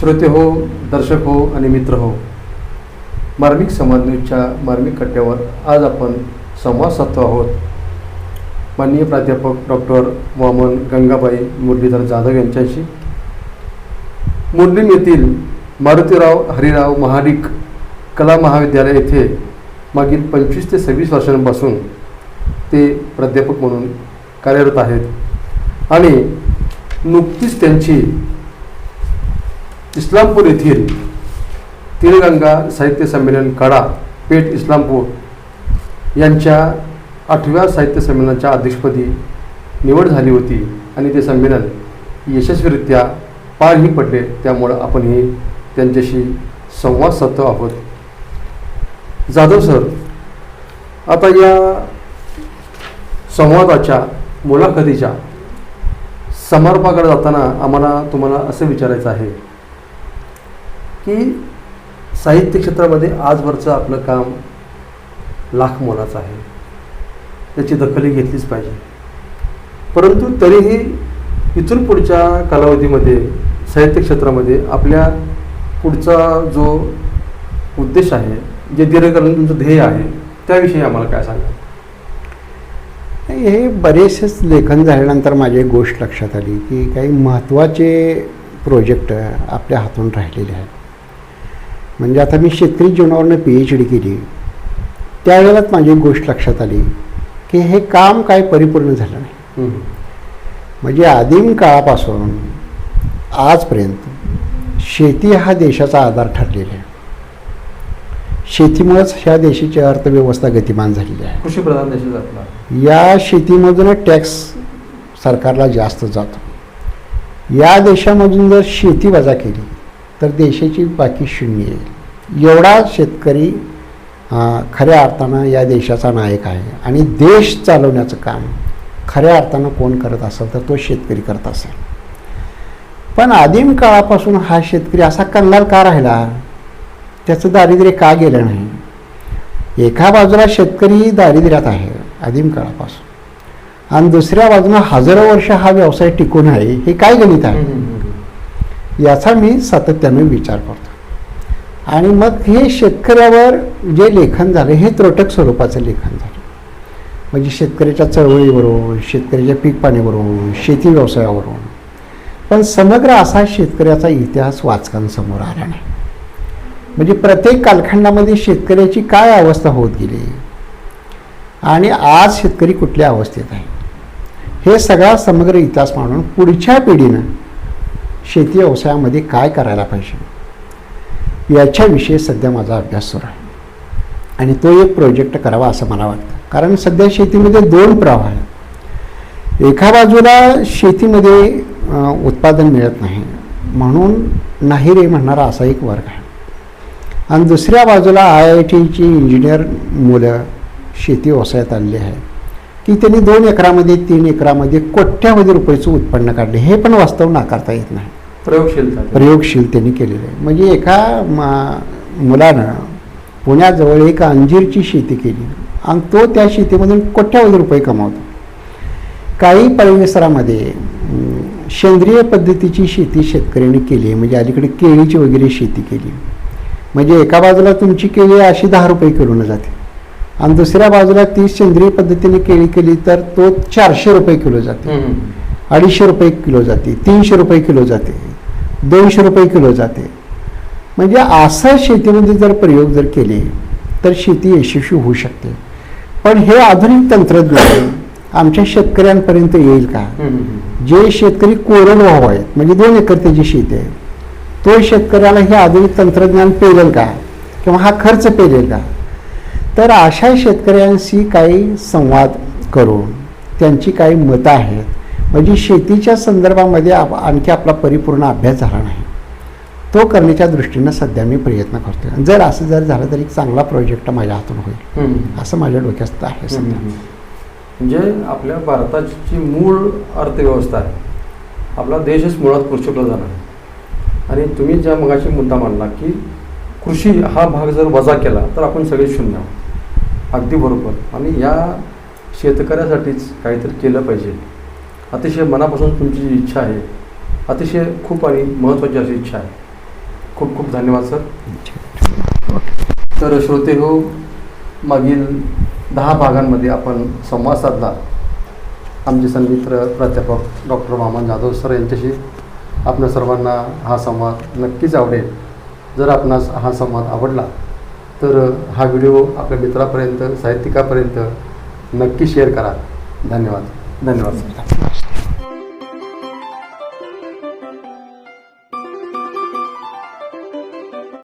श्रोते हो दर्शक हो आणि मित्र हो मार्मिक समाज न्यूजच्या मार्मिक कट्ट्यावर आज आपण संवाद साधतो आहोत. माननीय प्राध्यापक डॉक्टर वामन गंगाबाई मुरलीधर जाधव यांच्याशी. मुरलीम येथील मारुतीराव हरिराव महाडिक कला महाविद्यालय येथे मागील पंचवीस ते सव्वीस वर्षांपासून ते प्राध्यापक म्हणून कार्यरत आहेत. आणि नुकतीच त्यांची इस्लामपूर येथील तिळगंगा साहित्य संमेलन कडा पेठ इस्लामपूर यांच्या आठव्या साहित्य संमेलनाच्या अध्यक्षपदी निवड झाली होती आणि ते संमेलन यशस्वीरित्या पारही पडले. त्यामुळं आपणही त्यांच्याशी संवाद साधतो आहोत. जाधव सर आता या संवादाच्या मुलाखतीच्या समारोपाकडे जाताना आम्हाला तुम्हाला असं विचारायचं आहे की साहित्य क्षेत्रामध्ये आजवरचं आपलं काम लाख मोलाचं आहे. त्याची दखलही घेतलीच पाहिजे. परंतु तरीही इथून पुढच्या कालावधीमध्ये साहित्य क्षेत्रामध्ये आपल्या पुढचा जो उद्देश आहे जे दीर्घकालीन तुमचं ध्येय आहे त्याविषयी आम्हाला काय सांगा हे बरेचसेच लेखन झाल्यानंतर माझी एक गोष्ट लक्षात आली की काही महत्त्वाचे प्रोजेक्ट आपल्या हातून राहिलेले आहेत. म्हणजे आता मी शेतकरी जीवनावरनं पी एच डी केली. त्यावेळेलाच माझी एक गोष्ट लक्षात आली की हे काम काय परिपूर्ण झालं नाही. म्हणजे आदिम काळापासून आजपर्यंत शेती हा देशाचा आधार ठरलेला आहे. शेतीमुळेच ह्या देशाची अर्थव्यवस्था गतिमान झालेली आहे. कृषीप्रधान देश या शेतीमधून टॅक्स सरकारला जास्त जातो. या देशामधून जर शेती वजा केली तर देशाची बाकी शून्य येईल एवढा शेतकरी खऱ्या अर्थानं या देशाचा नायक आहे आणि देश चालवण्याचं काम खऱ्या अर्थानं कोण करत असेल तर तो शेतकरी करत असेल. पण आदिम काळापासून हा शेतकरी असा कंगाल का राहिला त्याचं दारिद्र्य का गेलं नाही? एका बाजूला शेतकरी दारिद्र्यात आहे आदिम काळापासून. आणि दुसऱ्या बाजूला हजारो वर्ष हा व्यवसाय टिकून आहे हे काय गणित आहे? याचा मी सातत्याने विचार करतो. आणि मग हे शेतकऱ्यावर जे लेखन झालं हे त्रोटक स्वरूपाचं लेखन झालं. म्हणजे शेतकऱ्याच्या चळवळीवरून शेतकऱ्याच्या पीक पाणीवरून शेती व्यवसायावरून. पण समग्र असा शेतकऱ्याचा इतिहास वाचकांसमोर आला नाही. म्हणजे प्रत्येक कालखंडामध्ये शेतकऱ्याची काय अवस्था होत गेली? आणि आज शेतकरी कुठल्या अवस्थेत आहे? हे सगळा समग्र इतिहास मांडून पुढच्या पिढीनं शेती व्यवसायामध्ये काय करायला पाहिजे? याच्याविषयी सध्या माझा अभ्यास सुरू आहे. आणि तो एक प्रोजेक्ट करावा असं मला वाटतं. कारण सध्या शेतीमध्ये दोन प्रवाह आहेत. एका बाजूला शेतीमध्ये उत्पादन मिळत नाही. म्हणून नाही रे म्हणणारा असा एक वर्ग आहे. आणि दुसऱ्या बाजूला आय आय टीची इंजिनियर मुलं शेती व्यवसायात आणली आहे की त्यांनी दोन एकरामध्ये तीन एकरामध्ये कोट्यावधी रुपयाचं उत्पन्न काढले. हे पण वास्तव नाकारता येत नाही. प्रयोगशीलता. प्रयोगशील त्यांनी केलेलं आहे. म्हणजे एका मा- मुलानं पुण्याजवळ एक अंजीरची शेती केली आणि तो त्या शेतीमधून कोट्यावधी रुपये कमावतो. काही परिसरामध्ये सेंद्रिय पद्धतीची शेती शेतकऱ्यांनी केली आहे. म्हणजे अलीकडे केळीची वगैरे शेती केली म्हणजे एका बाजूला तुमची केळी अशी दहा रुपये किलोनं जाते. आणि दुसऱ्या बाजूला ती सेंद्रिय पद्धतीने केळी केली तर तो चारशे रुपये किलो जाते. अडीचशे रुपये किलो जाते तीनशे रुपये किलो जाते दोनशे रुपये किलो जाते. म्हणजे असं शेतीमध्ये जर प्रयोग जर केले तर शेती यशस्वी होऊ शकते. पण हे आधुनिक तंत्रज्ञान आमच्या शेतकऱ्यांपर्यंत येईल का? जे शेतकरी कोरडवाहू आहेत म्हणजे दोन एकर त्याची शेती आहे तो शेतकऱ्याला हे आधुनिक तंत्रज्ञान पेलेल का? किंवा हा खर्च पेलेल का? तर अशा शेतकऱ्यांशी काही संवाद करून त्यांची काही मतं आहेत. म्हणजे शेतीच्या संदर्भामध्ये आप आणखी आपला परिपूर्ण अभ्यास झाला नाही. तो करण्याच्या दृष्टीनं सध्या मी प्रयत्न करतोय. जर असं जर झालं तर एक चांगला प्रोजेक्ट माझ्या हातून होईल. असं माझ्या डोक्यात आहे सध्या. म्हणजे आपल्या भारताची मूळ अर्थव्यवस्था आहे. आपला देशच मुळात कृषीप्रधान आहे. आणि तुम्ही ज्या मगाशी मुद्दा मांडला की कृषी हा भाग जर वजा केला तर आपण सगळे शून्य आहोत. अगदी बरोबर. आणि या शेतकऱ्यासाठीच काहीतरी केलं पाहिजे. अतिशय मनापासून तुमची जी इच्छा आहे अतिशय खूप आणि महत्त्वाची अशी इच्छा आहे. खूप खूप धन्यवाद सर. तर श्रोते हो मागील दहा भागांमध्ये आपण संवाद साधला. आमचे सन्मित्र प्राध्यापक डॉक्टर वामन जाधव सर यांच्याशी आपल्या सर्वांना हा संवाद नक्कीच आवडेल. जर आपणास हा संवाद आवडला तर हा व्हिडिओ आपल्या मित्रापर्यंत साहित्यिकापर्यंत नक्की शेअर करा. धन्यवाद. धन्यवाद. सर